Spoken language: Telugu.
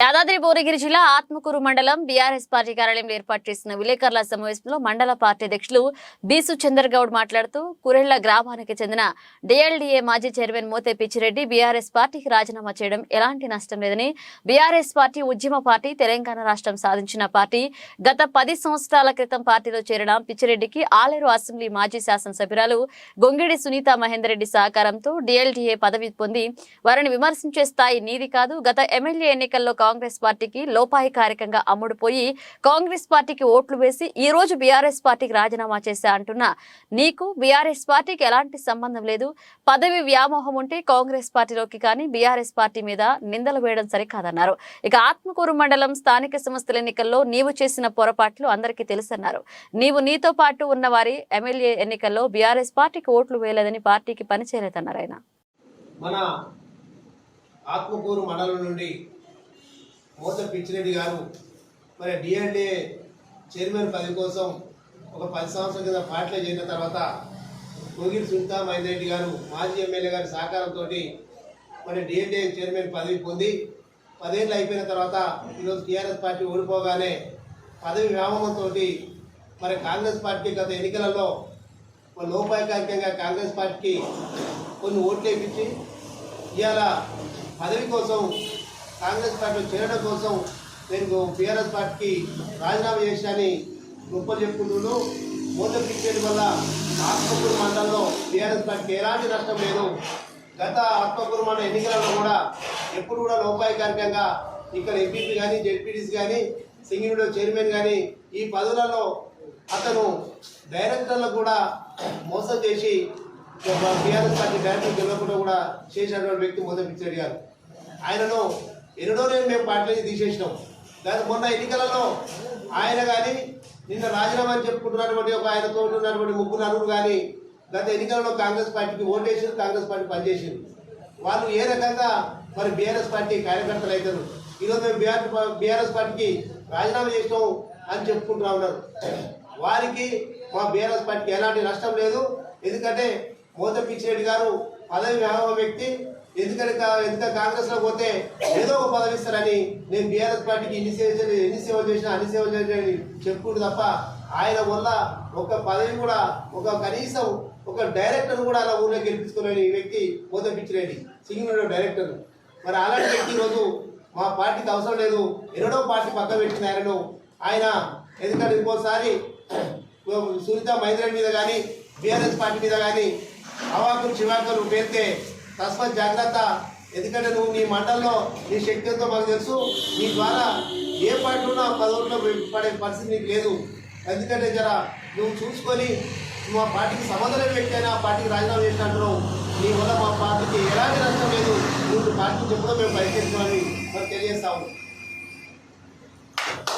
యాదాద్రి భువనగిరి జిల్లా ఆత్మకూరు మండలం బీఆర్ఎస్ పార్టీ కార్యాలయంలో ఏర్పాటు చేసిన విలేకరుల సమావేశంలో మండల పార్టీ అధ్యక్షులు బీసు చందర్ గౌడ్ మాట్లాడుతూ కురెళ్ళ గ్రామానికి చెందిన డిఎల్డీఏ మాజీ చైర్మన్ మోతే పిచ్చిరెడ్డి బీఆర్ఎస్ పార్టీకి రాజీనామా చేయడం ఎలాంటి నష్టం లేదని బీఆర్ఎస్ పార్టీ ఉద్యమ పార్టీ తెలంగాణ రాష్ట్రం సాధించిన పార్టీ గత పది సంవత్సరాల క్రితం పార్టీలో చేరడం పిచ్చిరెడ్డికి ఆలేరు అసెంబ్లీ మాజీ శాసనసభ్యురాలు గొంగిడి సునీత మహేందర్ రెడ్డి సహకారంతో డిఎల్డీఏ పదవి పొంది వారిని విమర్శించే స్థాయి నీది కాదు గత ఎమ్మెల్యే ఎన్నికల్లో కాంగ్రెస్ పార్టీకి లోపాయికారికంగా అమ్ముడుపోయి కాంగ్రెస్ పార్టీకి ఓట్లు వేసి ఈ రోజు బీఆర్ఎస్ పార్టీకి రాజీనామా చేశా అంటున్నా. నీకు బీఆర్ఎస్ పార్టీకి ఎలాంటి సంబంధం లేదు. పదవి వ్యామోహం ఉంటే కాంగ్రెస్ పార్టీలోకి కానీ బీఆర్ఎస్ పార్టీ మీద నిందలు వేయడం సరికాదన్నారు. ఇక ఆత్మకూరు మండలం స్థానిక సంస్థల ఎన్నికల్లో నీవు చేసిన పొరపాట్లు అందరికీ తెలుసన్నారు. నీవు నీతో పాటు ఉన్న వారి ఎమ్మెల్యే ఎన్నికల్లో బీఆర్ఎస్ పార్టీకి ఓట్లు వేయలేదని పార్టీకి పనిచేయలేదన్నారు ఆయన. మన ఆత్మకూరు మండలం నుండి మోత పిచ్చిరెడ్డి గారు. మరి డిఎల్ఏ చైర్మన్ పదవి కోసం ఒక పది సంవత్సరాల కింద పార్టీలో చేరిన తర్వాత కోగిరి సునీతా మహేందర్ గారు మాజీ ఎమ్మెల్యే గారి సహకారంతో మరి డిఎల్ఏ చైర్మన్ పదవి పొంది పదేళ్ళు అయిపోయిన తర్వాత ఈరోజు టీఆర్ఎస్ పార్టీ ఓడిపోగానే పదవి వ్యామోహంతో మరి కాంగ్రెస్ పార్టీ గత ఎన్నికలలో లోపాయకారికంగా కాంగ్రెస్ పార్టీకి కొన్ని ఓట్లు వేపించి ఇవాళ పదవి కోసం కాంగ్రెస్ పార్టీలో చేరడం కోసం నేను టీఆర్ఎస్ పార్టీకి రాజీనామా చేశానని గొప్పలు చెప్పుకుంటున్నాను మూత పిచ్చేయడం వల్ల ఆత్మకూరు మండలంలో టీఆర్ఎస్ పార్టీకి ఎలాంటి నష్టం లేదు. గత ఆత్మకూరు మండల ఎన్నికలలో కూడా ఎప్పుడు కూడా లోపాయకారికంగా ఇక్కడ ఎంపీపీ కానీ జెడ్పీటీసీ కానీ సింగిల్ చైర్మన్ కానీ ఈ పదవులలో అతను డైరెక్టర్లకు కూడా మోసం చేసి టీఆర్ఎస్ పార్టీ డైరెక్టర్ గెలవకుండా కూడా చేసినటువంటి వ్యక్తి మోసం పిచ్చాడు గారు. ఆయనను ఎన్నడో నేను మేము పార్టీ తీసేసినాం. దాని మొన్న ఎన్నికలలో ఆయన కానీ నిన్న రాజీనామా అని చెప్పుకుంటున్నటువంటి ఒక ఆయనతో ఉన్నటువంటి ముగ్గురు నలుగురు కానీ గత ఎన్నికలలో కాంగ్రెస్ పార్టీకి ఓటేసారు కాంగ్రెస్ పార్టీ పనిచేసారు వాళ్ళు ఏ రకంగా మరి బీఆర్ఎస్ పార్టీ కార్యకర్తలు అవుతారు ఈరోజు మేము బీఆర్ బీఆర్ఎస్ పార్టీకి రాజీనామా చేసినాం అని చెప్పుకుంటూ ఉన్నారు. వారికి మా బీఆర్ఎస్ పార్టీకి ఎలాంటి నష్టం లేదు. ఎందుకంటే మోత పిచ్చిరెడ్డి గారు పదవి వ్యవహార వ్యక్తి ఎందుకని కా- ఎందుకంటే కాంగ్రెస్లో పోతే ఏదో ఒక పదవి ఇస్తారని నేను బీఆర్ఎస్ పార్టీకి ఇన్ని సేవ చేసి- ఎన్ని సేవలు చేసినా అన్ని సేవలు చేసి చెప్పుకుంటు తప్ప ఆయన వల్ల ఒక పదవి కూడా ఒక కనీసం ఒక డైరెక్టర్ కూడా అలా ఊళ్ళో గెలిపించుకోలేని వ్యక్తి పోతే పిచ్చిరెడ్డి సింగిల్ డైరెక్టర్ మరి అలాంటి వ్యక్తి ఈరోజు మా పార్టీకి అవసరం లేదు. ఎన్నడో పార్టీ పక్క పెట్టిన ఆయనను. ఆయన ఎందుకంటే ఇంకోసారి సునీత మహేంద్ర మీద కానీ బీఆర్ఎస్ పార్టీ మీద కానీ అవాకులు చివాకులు పేరితే తస్మత్ జాగ్రత్త. ఎందుకంటే నువ్వు నీ మండల్లో నీ శక్తి ఎంతో మాకు తెలుసు. నీ ద్వారా ఏ పార్టీ పదవుల్లో పడే పరిస్థితి నీకు లేదు. ఎందుకంటే జర నువ్వు చూసుకొని నువ్వు ఆ పార్టీకి సమాధానం లేని ఆ పార్టీకి రాజీనామా చేసినట్టు నీ వల్ల మా పార్టీకి ఎలాంటి నష్టం లేదు. నువ్వు పార్టీ చెప్పడం మేము బయటకెళ్తున్నామని మరి తెలియజేస్తాము.